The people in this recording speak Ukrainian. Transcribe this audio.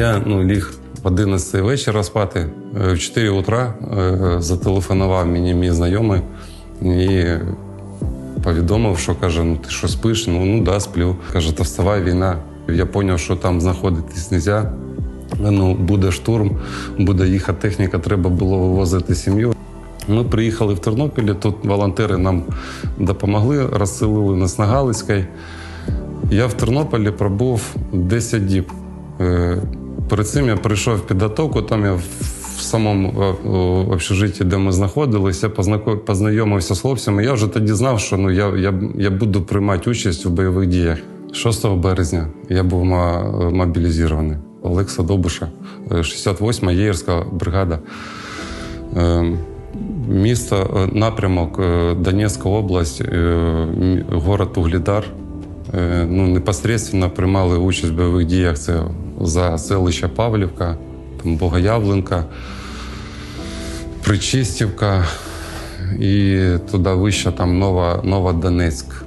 Я ну, ліг в 11 вечора спати. Е, В 4 утра е, зателефонував мені мій знайомий і повідомив, що каже: ну ти що спиш? Ну, ну да, сплю. Каже, та вставай війна. Я зрозумів, що там знаходитись не можна. Ну, буде штурм, буде їхати техніка, треба було вивозити сім'ю. Ми приїхали в Тернопіль, тут волонтери нам допомогли, розселили нас на Галицькій. Я в Тернополі пробув 10 діб. Е, Перед цим я прийшов підготовку, там я в самому е, общежитті, де ми знаходилися, познайомився з хлопцями. Я вже тоді знав, що ну, я, я, я буду приймати участь у бойових діях. 6 березня я був мобілізований. Олекса Добуша, е, 68-ма єгерська бригада. Е, Місто, е, напрямок е, Донецька область, е, город Углідар. Е, Ну, непосредственно приймали участь в бойових діях. Це за селище Павлівка, там Богоявленка, Причистівка і туди вище там Нова, Нова Донецьк.